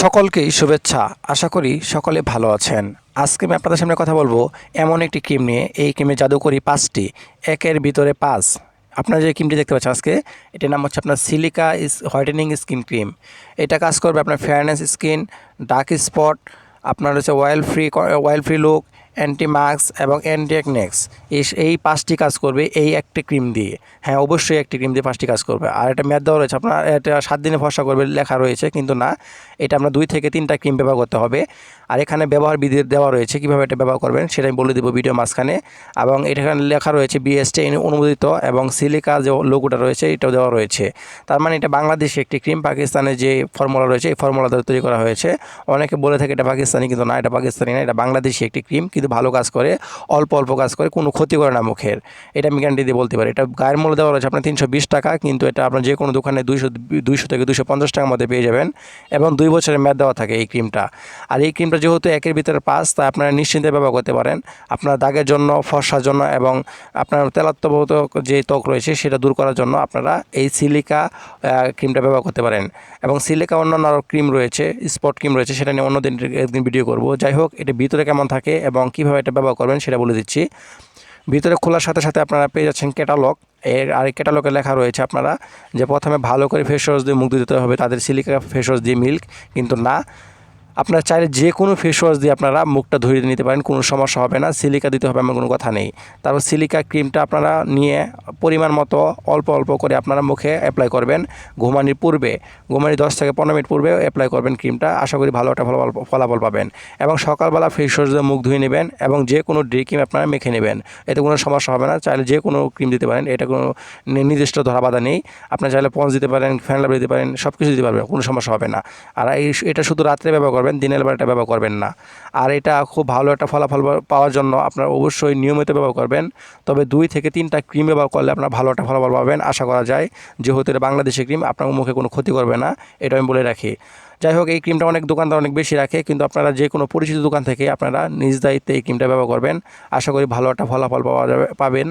সকলকেই শুভেচ্ছা। আশা করি সকলে ভালো আছেন। আজকে আমি আপনাদের সামনে কথা বলব এমন একটি ক্রিম নিয়ে। এই ক্রিমে জাদুকরি পাঁচটি, একের ভিতরে পাঁচ। আপনারা যে ক্রিমটি দেখতে পাচ্ছেন আজকে, এটার নাম হচ্ছে আপনার silica is whitening skin cream. এটা কাজ করবে আপনার ফেয়ারনেস স্কিন, ডার্ক স্পট, আপনার হচ্ছে oil free oil free look anti mask এবং অ্যান্টি একনেক্স এই এই পাঁচটি কাজ করবে এই একটি ক্রিম দিয়ে। হ্যাঁ অবশ্যই একটি ক্রিম দিয়ে পাঁচটি কাজ করবে। আর এটা মেয়াদ দেওয়া রয়েছে আপনার, এটা সাত দিনে ভরসা করবে লেখা রয়েছে, কিন্তু না, এটা আমরা দুই থেকে তিনটা ক্রিম ব্যবহার করতে হবে। আর এখানে ব্যবহার বিধি দেওয়া রয়েছে, কীভাবে এটা ব্যবহার করবেন সেটা আমি বলে দেবো ভিডিও মাঝখানে। এবং এখানে লেখা রয়েছে বিএসটি অনুমোদিত এবং সিলিকা যে লোগোটা রয়েছে, এটাও দেওয়া রয়েছে। তার মানে এটা বাংলাদেশে একটি ক্রিম পাকিস্তানের যে ফর্মুলা রয়েছে, এই ফর্মুলা তৈরি করা হয়েছে। অনেকে বলে থাকে এটা পাকিস্তানি, কিন্তু না, এটা পাকিস্তানি না, এটা বাংলাদেশি একটি ক্রিম, কিন্তু ভালো কাজ করে, অল্প অল্প কাজ করে, কোনো ক্ষতি করে না মুখের। এটা আমি গ্যারান্টি দিয়ে বলতে পারি। এটা গায়ের মূল্য দেওয়া রয়েছে আপনার তিনশো বিশ টাকা, কিন্তু এটা আপনার যে কোনো দোকানে দুইশো দুইশো থেকে দুশো পঞ্চাশ টাকার মধ্যে পেয়ে যাবেন। এবং দুই বছরের মেয়াদ দেওয়া থাকে এই ক্রিমটা। আর এই ক্রিমটা যেহেতু একের ভিতরে পাঁচ, তাই আপনারা নিশ্চিন্তে ব্যবহার করতে পারেন। আপনার দাগের জন্য, ফর্সার জন্য এবং আপনার তেলাত্মভূত যে ত্বক রয়েছে, সেটা দূর করার জন্য আপনারা এই সিলিকা ক্রিমটা ব্যবহার করতে পারেন। এবং সিলিকা অন্যান্য আরও ক্রিম রয়েছে, স্পট ক্রিম রয়েছে, সেটা নিয়ে অন্যদিন একদিন ভিডিও করব। যাই হোক, এটা ভিতরে কেমন থাকে এবং কীভাবে এটা ব্যবহার করবেন সেটা বলে দিচ্ছি। ভিতরে খোলার সাথে সাথে আপনারা পেয়ে যাচ্ছেন ক্যাটালগ। এর আর ক্যাটালগে লেখা রয়েছে আপনারা যে প্রথমে ভালো করে ফেস ওয়াশ দিয়ে মুখ দিতে হবে, তাদের সিলিকা ফেস ওয়াশ দিয়ে মিল্ক, কিন্তু না। আপনারা চাইলে যে কোনো ফেস ওয়াশ দিয়ে আপনারা মুখটা ধরিয়ে নিতে পারেন, কোনো সমস্যা হবে না। সিলিকা দিতে হবে এমন কোনো কথা নেই। তারপর সিলিকা ক্রিমটা আপনারা নিয়ে পরিমাণ মতো অল্প অল্প করে আপনারা মুখে অ্যাপ্লাই করবেন। ঘুমানির পূর্বে ঘুমানির দশ থেকে পনেরো মিনিট পূর্বে অ্যাপ্লাই করবেন ক্রিমটা। আশা করি ভালো একটা ফলাফল ফলাফল পাবেন। এবং সকালবেলা ফেস ওয়াশ দিয়ে মুখ ধুয়ে নেবেন এবং যে কোনো ডে ক্রিম আপনারা মেখে নেবেন। এতে কোনো সমস্যা হবে না। চাইলে যে কোনো ক্রিম দিতে পারেন। এটা কোনো নির্দিষ্ট ধরা বাধা নেই। আপনার চাইলে পঞ্চ দিতে পারেন, ফ্যান লাভ দিতে পারেন সব কিছু দিতে পারবেন, কোনো সমস্যা হবে না। আর এটা শুধু রাত্রে ব্যবহার করবেন, দিনের বেলাটা ব্যবহার করবেন না। আর এটা খুব ভালো একটা ফলাফল পাওয়ার জন্য আপনার অবশ্যই নিয়মিত ব্যবহার করবেন। তবে দুই থেকে তিনটা ক্রিম ব্যবহার করলে আপনার ভালো একটা ফলাফল পাবেন, আশা করা যায়। যেহেতু এটা বাংলাদেশি ক্রিম, আপনার মুখে কোনো ক্ষতি করবে না, এটা আমি বলে রাখি। যাই হোক, এই ক্রিমটা অনেক দোকানদার অনেক বেশি রাখে, কিন্তু আপনারা যে কোনো পরিচিত দোকান থেকে আপনারা নিজ দায়িত্বে এই ক্রিমটা ব্যবহার করবেন। আশা করি ভালো একটা ফলাফল পাওয়া যাবে, পাবেন।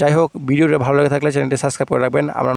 যাই হোক, ভিডিওটা ভালো লেগে থাকলে চ্যানেলটি সাবস্ক্রাইব করে রাখবেন। আমরা